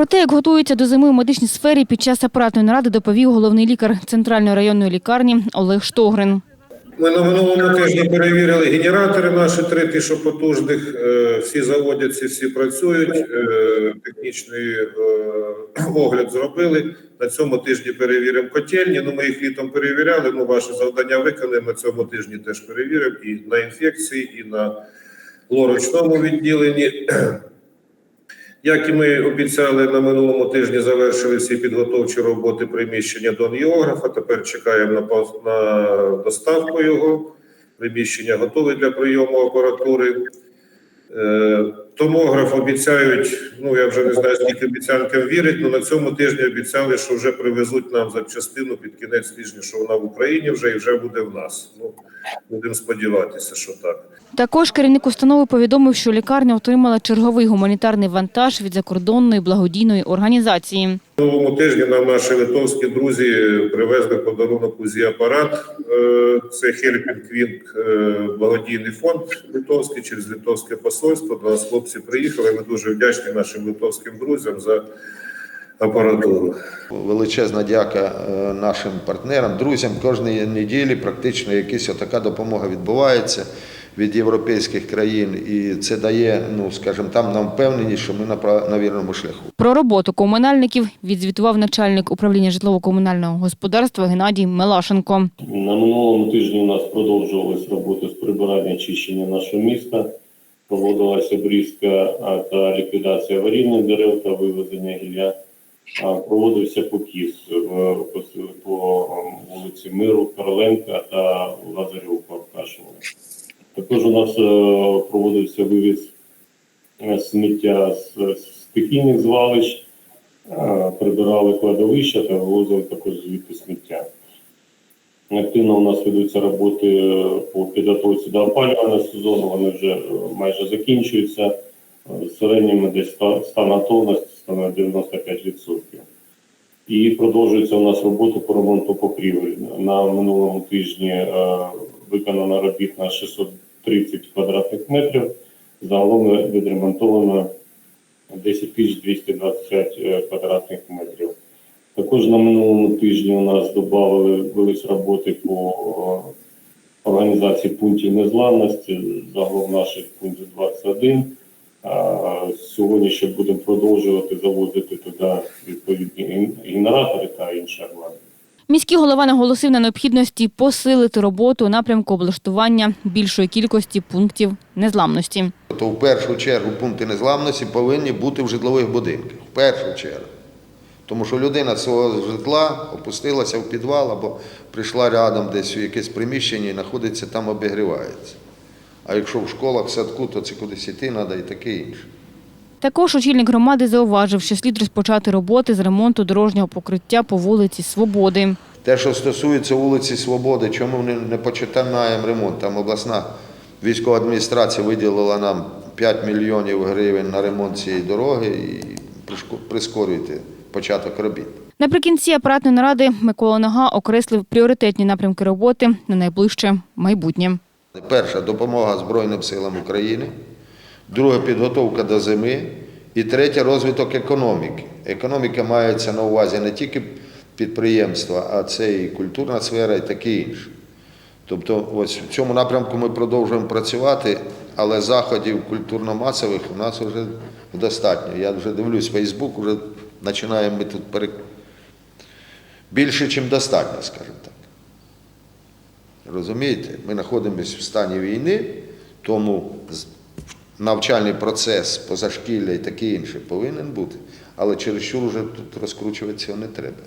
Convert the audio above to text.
Про те, як готуються до зими у медичній сфері, під час апаратної наради доповів головний лікар центральної районної лікарні Олег Штогрин. Ми на минулому тижні перевірили генератори наші три ті, потужних. Е, Всі заводяться, всі працюють. Е, Технічний е, огляд зробили. На цьому тижні перевіримо котельні. Ну, ми їх літом перевіряли. Ну, ваше завдання виконаємо. На цьому тижні теж перевіримо і на інфекції, і на лорочному відділенні. Як і ми обіцяли на минулому тижні, завершили всі підготовчі роботи приміщення до ангіографа. Тепер чекаємо на, на доставку його. Приміщення готове для прийому апаратури. Томограф обіцяють, ну я вже не знаю, скільки обіцянкам вірить, але на цьому тижні обіцяли, що вже привезуть нам запчастину під кінець тижня, що вона в Україні вже і вже буде в нас. Ну, будемо сподіватися, що так. Також керівник установи повідомив, що лікарня отримала черговий гуманітарний вантаж від закордонної благодійної організації. Минулому тижні нам наші литовські друзі привезли подарунок УЗІ апарат. Е, Це Helping Wing, е, благодійний фонд литовський через литовське посольство. Нас хлопці приїхали. Ми дуже вдячні нашим литовським друзям за апаратуру. Величезна дяка е, нашим партнерам, друзям. Кожної неділі практично якась така допомога відбувається від європейських країн, і це дає, ну скажімо, там нам впевненість, що ми на на вірному шляху. Про роботу комунальників відзвітував начальник управління житлово-комунального господарства Геннадій Мелашенко. На минулому тижні у нас продовжувалась робота з прибирання очищення нашого міста. Проводилася обрізка та ліквідація аварійних дерев та вивезення гілля. Проводився покіс по, вулиці Миру, Короленка та Лазарьовка Аркашева. Також у нас е, проводився вивіз е, сміття з стихійних звалищ, прибирали кладовища та вивозили також звідти сміття. Активно у нас ведуться роботи е, по підготовці до опалювального сезону. Вони вже е, майже закінчуються. Е, В середньому десь ста- стан готовності становить 95%. І продовжується у нас робота по ремонту покрівель. На минулому тижні виконано робіт на 630 квадратних метрів. Загалом відремонтовано 10 тисяч 225 е, квадратних метрів. Також на минулому тижні у нас додали велись роботи по е, організації пунктів незламності. Загалом наших пунктів 21. Сьогодні ще будемо продовжувати завозити туди відповідні генератори та інше обладнання. Міський голова наголосив на необхідності посилити роботу у напрямку облаштування більшої кількості пунктів незламності. То в першу чергу пункти незламності повинні бути в житлових будинках. В першу чергу. Тому що людина свого житла опустилася в підвал або прийшла рядом десь у якесь приміщення і знаходиться там обігрівається. А якщо в школах, в садку, то це кудись іти треба і таке інше. Також очільник громади зауважив, що слід розпочати роботи з ремонту дорожнього покриття по вулиці Свободи. Те, що стосується вулиці Свободи, чому ми не починаємо ремонт? Там обласна військова адміністрація виділила нам 5 мільйонів гривень на ремонт цієї дороги і прискорюйте початок робіт. Наприкінці апаратної наради Микола Нога окреслив пріоритетні напрямки роботи на найближче майбутнє. Перша допомога Збройним силам України, друга підготовка до зими і третя розвиток економіки. Економіка мається на увазі не тільки підприємства, а це і культурна сфера, і таке інше. Тобто, ось в цьому напрямку ми продовжуємо працювати, але заходів культурно-масових у нас вже достатньо. Я вже дивлюсь, Фейсбук, вже починаємо ми тут перек... більше, ніж достатньо, скажімо так. Розумієте, ми знаходимося в стані війни, тому навчальний процес, позашкілля і таке інше повинен бути, але чересчур вже тут розкручуватися не треба.